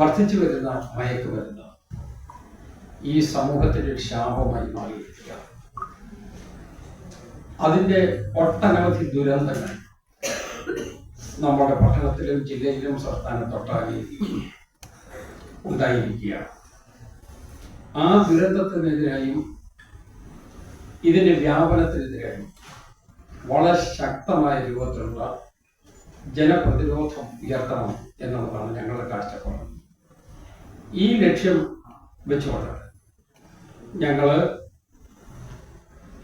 വർദ്ധിച്ചു വരുന്ന മയക്കുമരുന്ന് ഈ സമൂഹത്തിന്റെ ഒരു ശാപമായി മാറിയിരിക്കുകയാണ് അതിന്റെ ഒട്ടനവധി ദുരന്തങ്ങൾ നമ്മുടെ പട്ടണത്തിലും ജില്ലയിലും സംസ്ഥാനത്തൊട്ടാകെ ഉണ്ടായിരിക്കുകയാണ് ആ ദുരന്തത്തിനെതിരായും ഇതിന്റെ വ്യാപനത്തിനെതിരായും വളരെ ശക്തമായ രൂപത്തിലുള്ള ജനപ്രതിരോധം ഉയർത്തണം എന്നുള്ളതാണ് ഞങ്ങളുടെ കാഴ്ചപ്പാട്. ഈ ലക്ഷ്യം വെച്ചുകൊണ്ട് ഞങ്ങൾ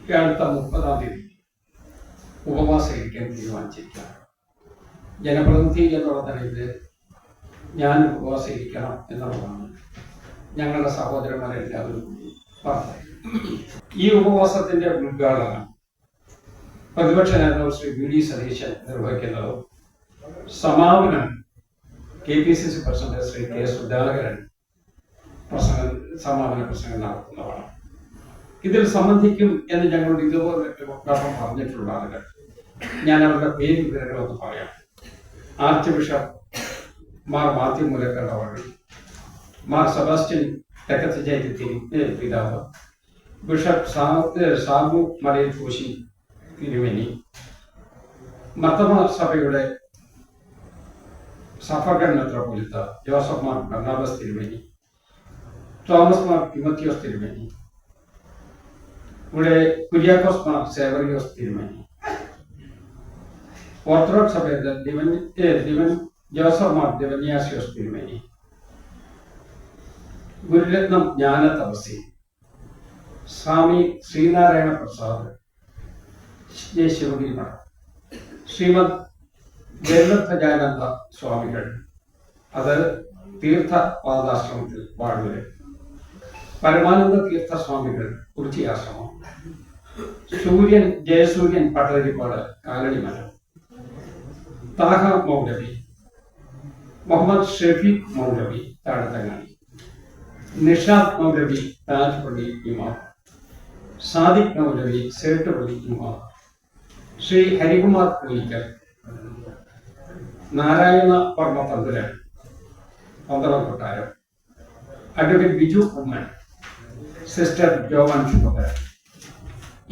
ഈ അടുത്ത മുപ്പതാം തീയതി ഉപവാസം ഇരിക്കാൻ തീരുമാനിച്ചിരിക്കുകയാണ്. ജനപ്രതിനിധി എന്നുള്ള നിലയിൽ ഞാൻ ഉപവാസം ഇരിക്കണം എന്നുള്ളതാണ് ഞങ്ങളുടെ സഹോദരന്മാരെല്ലാവരും കൂടി പറഞ്ഞത്. ഈ ഉപവാസത്തിന്റെ ഉദ്ഘാടനം പ്രതിപക്ഷ നേതാവ് ശ്രീ വി ഡി സതീശൻ നിർവഹിക്കുന്നതും സമാപനം K P C C president Shri K Sudhakaran പ്രസംഗം സമാപന പ്രസംഗം നടത്തുന്നതാണ് ഇതിൽ സംബന്ധിക്കും എന്ന് ഞങ്ങളോട് ഇതുപോലെ വട്ടം പറഞ്ഞിട്ടുള്ള ആളുകൾ. ഞാൻ അവരുടെ പേര് വിവരങ്ങളൊന്ന് പറയാം. ആർച്ച് ബിഷപ്പ് മാർ മാത്യു മുലക്കണ്ട വഴി മാർ സെബാസ്റ്റ്യൻ തെക്കത്ത് ജയത്തി പിതാവ് ബിഷപ്പ് സാബു മലയിൽ കോശി തിരുമനി മർത്തമ സഭയുടെ സഫർഗൺ മെത്രോപൊലിത്ത ജോസഫ് മാർ ബർണാബസ് തിരുമേനി തോമസ് മാർ തിമത്തിയോസ് തിരുമേനി. ഇവിടെ കുര്യാക്കോസ് മാർ സേവറിയോസ് തിരുമേനി. ഓർത്തഡോക്സ് സഭയുടെ ദിവൻ ജോസഫ് മാർ ദിവന്യാസിയോസ് തിരുമേനി. ഗുരുരത്നം ജ്ഞാന തപസി സ്വാമി ശ്രീനാരായണ പ്രസാദ് ശിവഗിരി മഠം ശ്രീമദ് ജയനന്ദ സ്വാമികൾ അത് തീർത്ഥ പാദാശ്രമത്തിൽ വാഴൂര്. പരമാനന്ദ തീർത്ഥ സ്വാമികൾ കുറിച്ചി ആശ്രമം. സൂര്യൻ ജയസൂര്യൻ പട്ടതിരിപ്പാട് കാലടിമല താഹ മൗലവി. മുഹമ്മദ് ഷെഫീഖ് മൗലവി താഴത്തങ്ങാടി. നിഷാദ് മൗലവി താജ്പള്ളി ഇമാം. സാദിഖ് മൗലവി സേട്ടുപള്ളി ഇമാം. ശ്രീ ഹരികുമാർ പുലിക്കൽ നാരായണ വർമ്മ പന്തുരൻ പന്തളം കൊട്ടാരം. Advocate Biju Oommen. Sister Joan Shubhakaran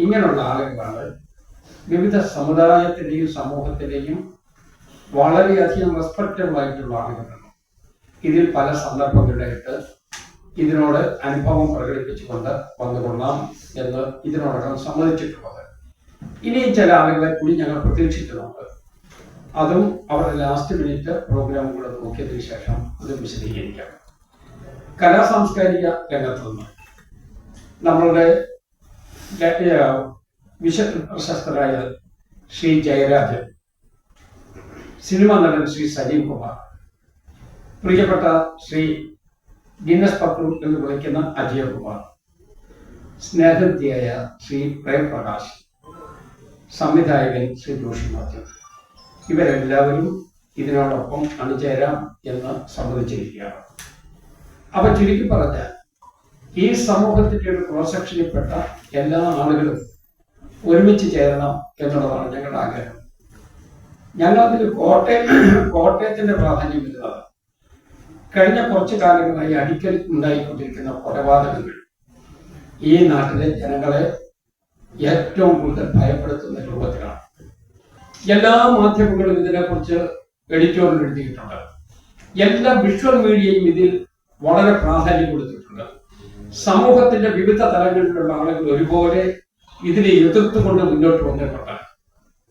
ഇങ്ങനെയുള്ള ആളുകളാണ് വിവിധ സമുദായത്തിന്റെയും സമൂഹത്തിന്റെയും വളരെയധികം റെസ്പെക്റ്റബിൾ ആളുകളാണ് ഇതിൽ പല സന്ദർഭങ്ങളിലായിട്ട് ഇതിനോട് അനുഭവം പ്രകടിപ്പിച്ചുകൊണ്ട് വന്നുകൊള്ളാം എന്ന് ഇതിനോടകം സമ്മതിച്ചിട്ടുള്ളത്. ഇനിയും ചില ആളുകളെ കൂടി ഞങ്ങൾ പ്രതീക്ഷിക്കുന്നുണ്ട്. അതും അവരുടെ ലാസ്റ്റ് മിനിറ്റ് പ്രോഗ്രാം നോക്കിയതിനു ശേഷം അത് വിശദീകരിക്കാം. കലാ സാംസ്കാരിക രംഗത്ത് നിന്ന് നമ്മളുടെ വിശ പ്രശസ്തരായ ശ്രീ ജയരാജൻ സിനിമാ നടൻ ശ്രീ സജീവ് കുമാർ പ്രിയപ്പെട്ട ശ്രീ ഗിന്നസ് പക്രു എന്ന് വിളിക്കുന്ന അജയകുമാർ സ്നേഹത്തിയായ ശ്രീ പ്രേംപ്രകാശ് സംവിധായകൻ ശ്രീ ജോഷി മാത്യു ഇവരെല്ലാവരും ഇതിനോടൊപ്പം അണിചേരാം എന്ന് സമ്മതിച്ചിരിക്കുകയാണ്. അപ്പൊ ചുരുക്കി പറഞ്ഞാൽ ഈ സമൂഹത്തിന്റെ ഒരു ക്രോസ് സെക്ഷനിൽപ്പെട്ട എല്ലാ ആളുകളും ഒരുമിച്ച് ചേരണം എന്നുള്ളതാണ് ഞങ്ങളുടെ ആഗ്രഹം. ഞങ്ങളതിൽ കോട്ടയം കോട്ടയത്തിന്റെ പ്രാധാന്യം വരുന്നത് കഴിഞ്ഞ കുറച്ചു കാലങ്ങളായി അടിക്കൽ ഉണ്ടായിക്കൊണ്ടിരിക്കുന്ന കൊലപാതകങ്ങൾ ഈ നാട്ടിലെ ജനങ്ങളെ ഏറ്റവും കൂടുതൽ ഭയപ്പെടുത്തുന്ന രൂപത്തിലാണ്. എല്ലാ മാധ്യമങ്ങളും ഇതിനെക്കുറിച്ച് എഡിറ്റോറിയൽ എഴുതിയിട്ടുണ്ട്. എല്ലാ വിഷ്വൽ മീഡിയയും ഇതിൽ വളരെ പ്രാധാന്യം കൊടുത്തിട്ടുണ്ട്. സമൂഹത്തിന്റെ വിവിധ തലങ്ങളിലുള്ള ആളുകൾ ഒരുപോലെ ഇതിനെ എതിർത്തുകൊണ്ട് മുന്നോട്ട് വന്നിട്ടുണ്ട്.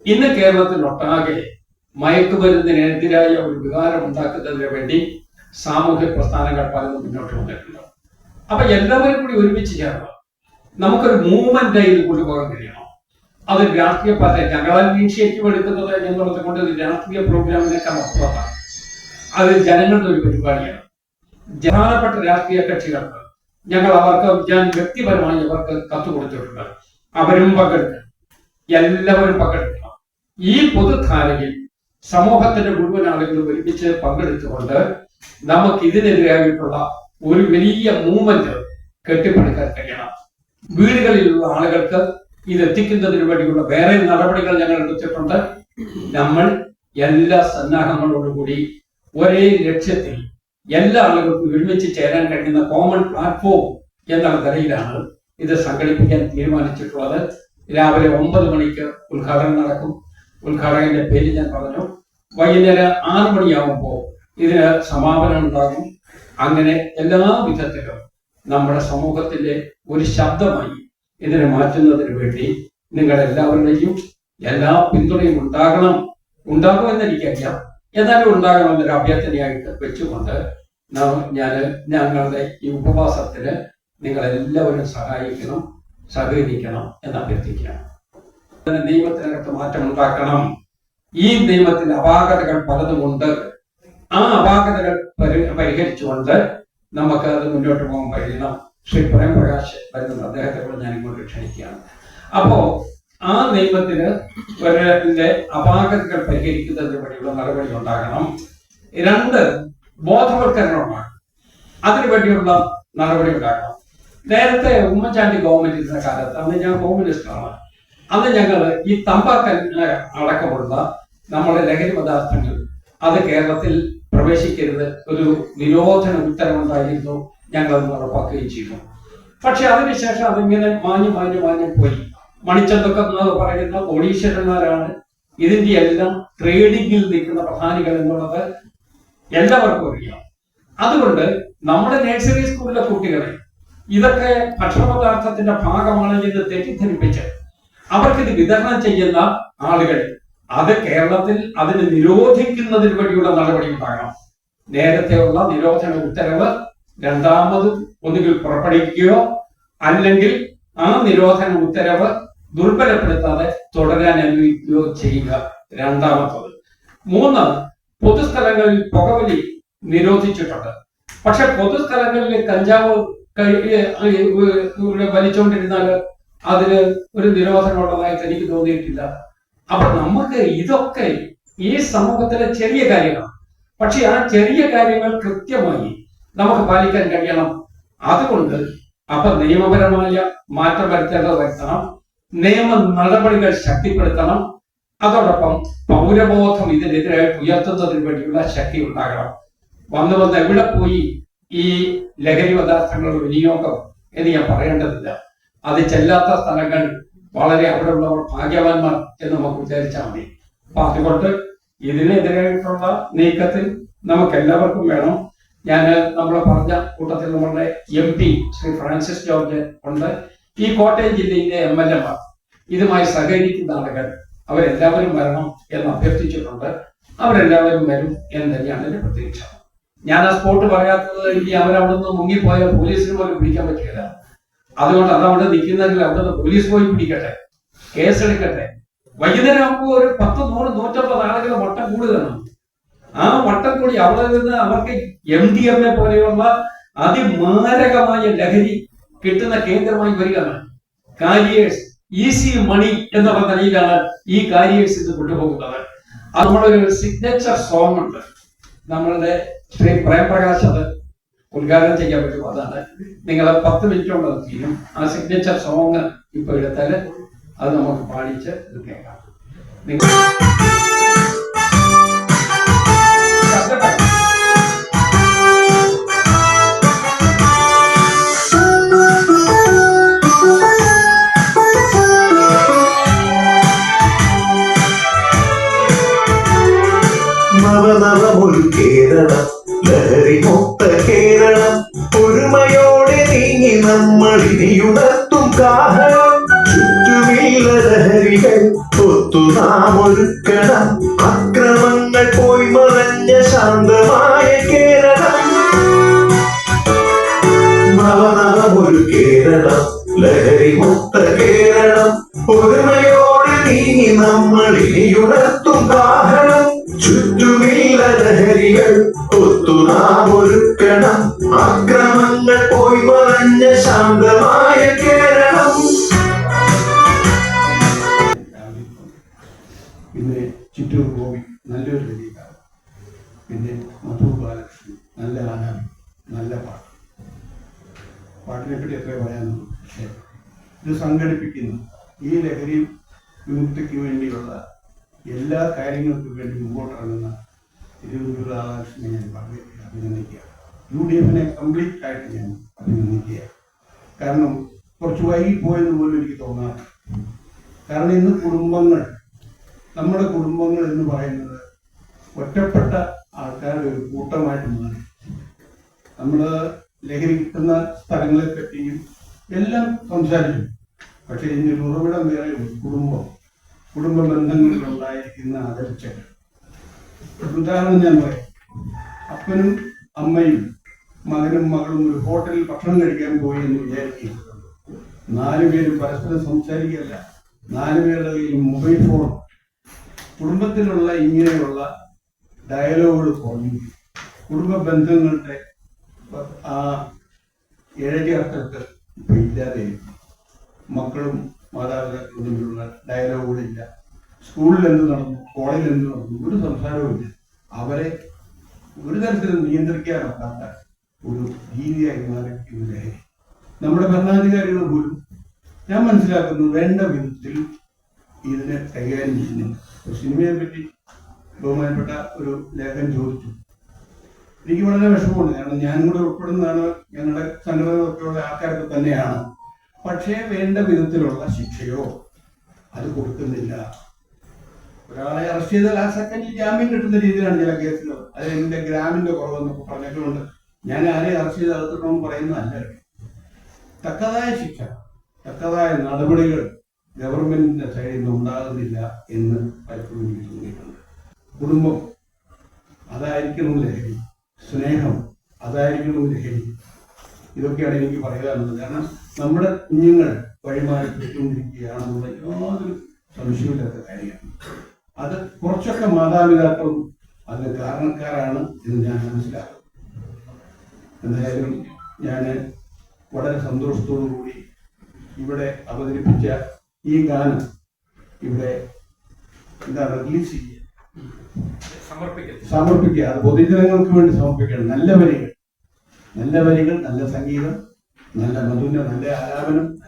ഇന്ന് കേരളത്തിലൊട്ടാകെ മയക്കുമരുന്നിനെതിരായ ഒരു വികാരം ഉണ്ടാക്കുന്നതിന് വേണ്ടി സാമൂഹ്യ പ്രസ്ഥാനങ്ങൾ പലതും മുന്നോട്ട് വന്നിട്ടുണ്ട്. അപ്പൊ എല്ലാവരും കൂടി ഒരുമിച്ച് ചേർന്ന് നമുക്കൊരു മൂവ്മെന്റ് ആയി കൊണ്ടുപോകാൻ കഴിയണം. അത് രാഷ്ട്രീയ പാർട്ടി ഞങ്ങളാൽ ഇനിഷ്യേറ്റീവ് എടുക്കുന്നത് എന്നുള്ളത് കൊണ്ട് രാഷ്ട്രീയ പ്രോഗ്രാമിനേക്കാൾ അപ്പുറത്താണ് അത് ജനങ്ങളുടെ ഒരു പരിപാടിയാണ്. പ്രധാനപ്പെട്ട രാഷ്ട്രീയ കക്ഷികൾക്ക് ഞങ്ങൾ അവർക്ക് ഞാൻ വ്യക്തിപരമായി അവർക്ക് കത്ത് കൊടുത്തിട്ടുണ്ട്. അവരും പങ്കെടുക്കണം എല്ലാവരും പങ്കെടുക്കണം ഈ പൊതുധാരയിൽ സമൂഹത്തിന്റെ മുഴുവൻ ആളുകളും ഒരുമിച്ച് പങ്കെടുത്തുകൊണ്ട് നമുക്ക് ഇതിനെതിരായിട്ടുള്ള ഒരു വലിയ മൂവ്മെന്റ് കെട്ടിപ്പടുക്കാൻ കഴിയണം. വീടുകളിലുള്ള ആളുകൾക്ക് ഇത് എത്തിക്കുന്നതിന് വേണ്ടിയുള്ള വേറെ നടപടികൾ ഞങ്ങൾ എടുത്തിട്ടുണ്ട്. നമ്മൾ എല്ലാ സന്നാഹങ്ങളോടുകൂടി ഒരേ ലക്ഷ്യത്തിൽ എല്ലാ ആളുകൾക്കും ഒരുമിച്ച് ചേരാൻ കഴിയുന്ന കോമൺ പ്ലാറ്റ്ഫോം എന്ന നിലയിലാണ് ഇത് സംഘടിപ്പിക്കാൻ തീരുമാനിച്ചിട്ടുള്ളത്. രാവിലെ ഒമ്പത് മണിക്ക് ഉദ്ഘാടനം നടക്കും. ഉദ്ഘാടകന്റെ പേര് ഞാൻ പറഞ്ഞു. വൈകുന്നേരം ആറു മണിയാകുമ്പോൾ ഇതിന് സമാപനം ഉണ്ടാകും. അങ്ങനെ എല്ലാ വിധത്തിലും നമ്മുടെ സമൂഹത്തിന്റെ ഒരു ശബ്ദമായി ഇതിനെ മാറ്റുന്നതിന് വേണ്ടി നിങ്ങൾ എല്ലാവരുടെയും എല്ലാ പിന്തുണയും ഉണ്ടാകണം. ഉണ്ടാകുമെന്ന് എനിക്കറിയാം. എന്നാലും ഉണ്ടാകണമെന്നൊരു അഭ്യർത്ഥനയായിട്ട് വെച്ചുകൊണ്ട് ഞാൻ ഞങ്ങളുടെ ഈ ഉപവാസത്തിന് നിങ്ങളെല്ലാവരും സഹായിക്കണം സഹകരിക്കണം എന്ന് അഭ്യർത്ഥിക്കുകയാണ്. നിയമത്തിനകത്ത് മാറ്റം ഉണ്ടാക്കണം. ഈ നിയമത്തിൽ അപാകതകൾ പലതുമുണ്ട്. ആ അപാകതകൾ പരിഹരിച്ചുകൊണ്ട് നമുക്ക് അത് മുന്നോട്ട് പോകാൻ കഴിയണം ശ്രീ പ്രേം പ്രകാശ് വരുന്നത് അദ്ദേഹത്തെ കൂടെ ഞാൻ ഇങ്ങോട്ട് ക്ഷണിക്കുകയാണ്. അപ്പോ ആ നിയമത്തിന് ഒരാളിന്റെ അപാകതകൾ പരിഹരിക്കുന്നതിന് വേണ്ടിയുള്ള നടപടി ഉണ്ടാകണം. രണ്ട് ബോധവൽക്കരണമാണ്. അതിനു വേണ്ടിയുള്ള നടപടി ഉണ്ടാക്കണം നേരത്തെ ഉമ്മൻചാണ്ടി ഗവൺമെന്റ് ഇരുന്ന കാലത്ത് അന്ന് ഞാൻ ഹോം മിനിസ്റ്ററാണ് അന്ന് ഞങ്ങൾ ഈ തമ്പാക്കൽ അടക്കമുള്ള നമ്മുടെ ലഹരി പദാർത്ഥങ്ങൾ അത് കേരളത്തിൽ പ്രവേശിക്കരുത് ഒരു നിരോധന ഉത്തരവുണ്ടായിരുന്നു ഞങ്ങൾ അത് നടപ്പാക്കുകയും ചെയ്തു. പക്ഷെ അതിനുശേഷം അതിങ്ങനെ മാഞ്ഞു മാഞ്ഞു മാഞ്ഞു പോയി. മണിച്ചന്തൊക്കെ പറയുന്ന കോടീശ്വരന്മാരാണ്. ഇതിന്റെ എല്ലാം ട്രേഡിംഗിൽ നിൽക്കുന്ന പ്രധാനികൾ എന്നുള്ളത് എല്ലാവർക്കും അറിയാം. അതുകൊണ്ട് നമ്മുടെ നഴ്സറി സ്കൂളിലെ കുട്ടികളെ ഇതൊക്കെ ഭക്ഷണപദാർത്ഥത്തിന്റെ ഭാഗമാണ് എന്ന് തെറ്റിദ്ധരിപ്പിച്ച് അവർക്കിത് വിതരണം ചെയ്യുന്ന ആളുകൾ അത് കേരളത്തിൽ അതിന് നിരോധിക്കുന്നതിന് വേണ്ടിയുള്ള നടപടി ഉണ്ടാകണം. നേരത്തെയുള്ള നിരോധന ഉത്തരവ് രണ്ടാമത് ഒന്നുകിൽ പുറപ്പെടുവിക്കുകയോ അല്ലെങ്കിൽ ആ നിരോധന ഉത്തരവ് ദുർബലപ്പെടുത്താതെ തുടരാൻ അനുവദിക്കുകയോ ചെയ്യുക രണ്ടാമത്തത്. മൂന്ന് പൊതുസ്ഥലങ്ങളിൽ പുകവലി നിരോധിച്ചിട്ടുണ്ട്. പക്ഷെ പൊതുസ്ഥലങ്ങളിൽ കഞ്ചാവ് വലിച്ചോണ്ടിരുന്നാൽ അതിന് ഒരു നിരോധനമുള്ളതായി എനിക്ക് തോന്നിയിട്ടില്ല. അപ്പൊ നമുക്ക് ഇതൊക്കെ ഈ സമൂഹത്തിലെ ചെറിയ കാര്യങ്ങളാണ്. പക്ഷെ ആ ചെറിയ കാര്യങ്ങൾ കൃത്യമായി നമുക്ക് പാലിക്കാൻ കഴിയണം. അതുകൊണ്ട് അപ്പൊ നിയമപരമായ മാറ്റം വരുത്തേണ്ടത് വരുത്തണം. നിയമ നടപടികൾ ശക്തിപ്പെടുത്തണം. അതോടൊപ്പം പൗരബോധം ഇതിനെതിരായിട്ട് ഉയർത്തുന്നതിന് വേണ്ടിയുള്ള ശക്തി ഉണ്ടാകണം. വന്ന് വന്ന് എവിടെ പോയി ഈ ലഹരി പദാർത്ഥങ്ങളുടെ വിനിയോഗം എന്ന് ഞാൻ പറയേണ്ടതില്ല. അത് ചെല്ലാത്ത സ്ഥലങ്ങൾ വളരെ അവിടെ ഉള്ളവർ ഭാഗ്യവാന്മാർ എന്ന് നമുക്ക് വിചാരിച്ചാൽ മതി. അപ്പൊ അതുകൊണ്ട് ഇതിനെതിരായിട്ടുള്ള നീക്കത്തിൽ നമുക്ക് എല്ലാവർക്കും വേണം. ഞാൻ നമ്മൾ പറഞ്ഞ കൂട്ടത്തിൽ നമ്മളുടെ M P Shri Francis George ഉണ്ട്. ഈ കോട്ടയം ജില്ലയിലെ എം എൽ എമാർ ഇതുമായി സഹകരിക്കുന്ന ആളുകൾ അവരെല്ലാവരും വരണം എന്ന് അഭ്യർത്ഥിച്ചിട്ടുണ്ട്. അവരെല്ലാവരും വരും എന്ന് തന്നെയാണ് എന്റെ പ്രതീക്ഷ. ഞാൻ ആ സ്പോട്ട് പറയാത്തത് ഇനി അവരവിടെ നിന്ന് മുങ്ങിപ്പോയ പോലീസിനെ പോലും പിടിക്കാൻ പറ്റില്ല. അതുകൊണ്ട് അതവിടെ നിൽക്കുന്നതിൽ അവിടെ പോലീസ് പോയി പിടിക്കട്ടെ. കേസെടുക്കട്ടെ. വൈകുന്നേരം ആകുമ്പോൾ ഒരു പത്ത് നൂറ് നൂറ്റമ്പത് ആളുകൾ വട്ടം കൂടുതലാണ് ആ വട്ടം കൂടി അവിടെ നിന്ന് അവർക്ക് എം ഡി എം എ പോലെയുള്ള അതിമാരകമായ ലഹരി കിട്ടുന്ന കേന്ദ്രമായി വരികയാണ്. കാരിയേഴ്സ് ഈസി മണി എന്നുള്ള നിലയിലാണ് ഈ കാരിയേഴ്സ് ഇത് കൊണ്ടുപോകുന്നത്. അത് നമ്മളൊരു സിഗ്നേച്ചർ സോങ് ഉണ്ട്. നമ്മളുടെ ശ്രീ പ്രേംപ്രകാശ് അത് ഉദ്ഘാടനം ചെയ്യാൻ പറ്റും. അതാണ് നിങ്ങൾ പത്ത് മിനിറ്റ് കൊണ്ട് തീരും. ആ സിഗ്നേച്ചർ സോങ് ഇപ്പൊ എടുത്താൽ അത് നമുക്ക് പാടിച്ച് ഇത് കേൾക്കാം. നിങ്ങൾ കേരളം ലഹരി മുക്ത കേരളം. ഒരുമയോടെ നീങ്ങി നമ്മൾ ഇനിയുണർത്തും കാഹളം. ചുറ്റുമില്ല ലഹരികൾ ഒത്തു നാം ഒരുക്കണം. അക്രമങ്ങൾ പോയി മറഞ്ഞ ശാന്തമായ കേരളം. നവനവമൊരു കേരളം. ലഹരി മുക്ത കേരളം. ഒരുമയോടെ നീങ്ങി നമ്മൾ ഇനിയുണർത്തും കാഹളം. ചുറ്റുമില്ല ലഹരികൾ ഒത്തു നാം ഒരുക്കണം അക്രമങ്ങൾ പോയി മറഞ്ഞ ശാന്തമായ കേരളം. പിന്നെ ചിറ്റൂർ ഗോപി നല്ലൊരു രചയിതാവ് പിന്നെ മധു ബാലകൃഷ്ണൻ നല്ല ആലാപി നല്ല പാട്ട്. പാട്ടിനെ പറ്റി എത്ര പറയാനുള്ളൂ പക്ഷേ ഇത് സംഘടിപ്പിക്കുന്നു ഈ ലഹരി വിമുക്തിക്ക് വേണ്ടിയുള്ള എല്ലാ കാര്യങ്ങൾക്കും വേണ്ടി മുമ്പോട്ടിറങ്ങുന്ന തിരുവനന്തപുരം രാധാകൃഷ്ണനെ ഞാൻ വളരെ അഭിനന്ദിക്കുക യു ഡി എഫിനെ കംപ്ലീറ്റ് ആയിട്ട് ഞാൻ അഭിനന്ദിക്കുക കാരണം കുറച്ച് വൈകി പോയെന്ന് പോലും എനിക്ക് തോന്നാറ് കാരണം ഇന്ന് കുടുംബങ്ങൾ നമ്മുടെ കുടുംബങ്ങൾ എന്ന് പറയുന്നത് ഒറ്റപ്പെട്ട ആൾക്കാരുടെ ഒരു കൂട്ടമായിട്ട് മാറി. നമ്മൾ ലഹരി കിട്ടുന്ന സ്ഥലങ്ങളെ പറ്റിയും എല്ലാം സംസാരിക്കും പക്ഷെ ഇതിന്റെ ഉറവിടം വേറെ കുടുംബം. കുടുംബ ബന്ധങ്ങളിൽ ഉണ്ടായിരിക്കുന്ന അകൽച്ചകൾ ഒരു ഉദാഹരണം ഞാൻ പറയാം. അപ്പനും അമ്മയും മകനും മകളും ഒരു ഹോട്ടലിൽ ഭക്ഷണം കഴിക്കാൻ പോയി എന്ന് വിചാരിക്കുക നാലുപേരും പരസ്പരം സംസാരിക്കുകയല്ല. നാലുപേരുടെ കയ്യിൽ മൊബൈൽ ഫോൺ. കുടുംബത്തിലുള്ള ഇങ്ങനെയുള്ള ഡയലോഗുകൾ കുറഞ്ഞു. കുടുംബ ബന്ധങ്ങളുടെ ആ ഇഴചേർക്കൾക്ക് ഇപ്പൊ ഇല്ലാതെ മക്കളും മാതാപിതാക്കളും തമ്മിലുള്ള ഡയലോഗുകളില്ല സ്കൂളിൽ എന്ത് നടന്നു? കോളേജിൽ എന്ത് നടന്നു? ഒരു സംസാരവുമില്ല. അവരെ ഒരു തരത്തിലും നിയന്ത്രിക്കാനാകാത്ത ഒരു രീതിയായി മാറി ലഹരി നമ്മുടെ ഭരണാധികാരികൾ പോലും ഞാൻ മനസ്സിലാക്കുന്നു വേണ്ട വിധത്തിൽ ഇതിനെ കൈകാര്യം ചെയ്യുന്നു. സിനിമയെ പറ്റി ബഹുമാനപ്പെട്ട ഒരു ലേഖനം ചോദിച്ചു. എനിക്ക് വളരെ വിഷമമുണ്ട്. കാരണം ഞാനും കൂടെ ഉൾപ്പെടുന്നതാണ് ഞങ്ങളുടെ സംഘടനകളൊക്കെയുള്ള ആൾക്കാരൊക്കെ തന്നെയാണ്. പക്ഷേ വേണ്ട വിധത്തിലുള്ള ശിക്ഷയോ അത് കൊടുക്കുന്നില്ല. ഒരാളെ അറസ്റ്റ് ചെയ്താൽ ആ സെക്കൻഡിൽ ജാമ്യം കിട്ടുന്ന രീതിയിലാണ് ചില കേസുകൾ അത് എന്റെ ഗ്രാമിന്റെ കുറവെന്നൊക്കെ പറഞ്ഞിട്ടുണ്ട് ഞാൻ ആരെയും അറസ്റ്റ് ചെയ്ത് അകത്തിടണമെന്ന് പറയുന്നതല്ല തക്കതായ ശിക്ഷ തക്കതായ നടപടികൾ ഗവൺമെന്റിന്റെ സൈഡിൽ നിന്ന് ഉണ്ടാകുന്നില്ല എന്ന് പലപ്പോഴും എനിക്ക് തോന്നിയിട്ടുണ്ട്. കുടുംബം അതായിരിക്കണം ലഹരി. സ്നേഹം അതായിരിക്കണം ലഹരി. ഇതൊക്കെയാണ് എനിക്ക് പറയാനുള്ളത്. കാരണം നമ്മുടെ കുഞ്ഞുങ്ങൾ വഴിമാറി പോയിക്കൊണ്ടിരിക്കുകയാണെന്നുള്ള യാതൊരു സംശയമില്ലാത്ത കാര്യമാണ്. അത് കുറച്ചൊക്കെ മാതാപിതാക്കളും അതിന് കാരണക്കാരാണ് എന്ന് ഞാൻ മനസ്സിലാക്കും എന്തായാലും ഞാൻ വളരെ സന്തോഷത്തോടു കൂടി ഇവിടെ അവതരിപ്പിച്ച ഈ ഗാനം ഇവിടെ എന്താ റിലീസ് ചെയ്യുക സമർപ്പിക്കുക. അത് പൊതുജനങ്ങൾക്ക് വേണ്ടി സമർപ്പിക്കണം. നല്ല വരികൾ. നല്ല വരികൾ നല്ല സംഗീതം. നല്ല മധുവിന്റെ നല്ല ആലാപനം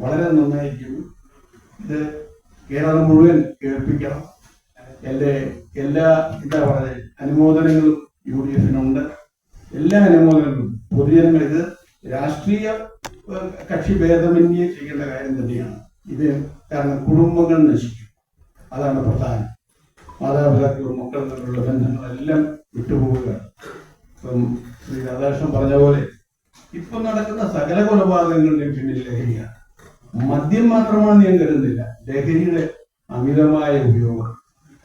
വളരെ നന്നായിരിക്കുന്നു. ഇത് കേരളം മുഴുവൻ കേൾപ്പിക്കണം. എന്റെ എല്ലാ എന്താ പറയുക അനുമോദനങ്ങളും യു ഡി എഫിനുണ്ട് എല്ലാ അനുമോദനങ്ങളും. പൊതുജനങ്ങൾ ഇത് രാഷ്ട്രീയ കക്ഷി ഭേദമന്യേ ചെയ്യേണ്ട കാര്യം തന്നെയാണ്. ഇത് കാരണം കുടുംബങ്ങൾ നശിക്കും. അതാണ് പ്രധാനം. മാതാപിതാക്കളും മക്കളും തമ്മിലുള്ള ബന്ധങ്ങളെല്ലാം വിട്ടുപോവുകയാണ്. ഇപ്പം ശ്രീ രാധാകൃഷ്ണൻ പറഞ്ഞ പോലെ ഇപ്പം നടക്കുന്ന സകല കൊലപാതകങ്ങളുടെയും പിന്നിൽ ലഹരിയാണ് മദ്യം മാത്രമാണ് ഞാൻ കരുതുന്നില്ല. ലഹരിയുടെ അമിതമായ ഉപയോഗം.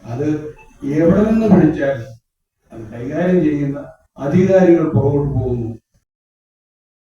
അത് എവിടെ നിന്ന് പിടിച്ചാലും അത് കൈകാര്യം ചെയ്യുന്ന അധികാരികൾ പുറകോട്ട് പോകുന്നു.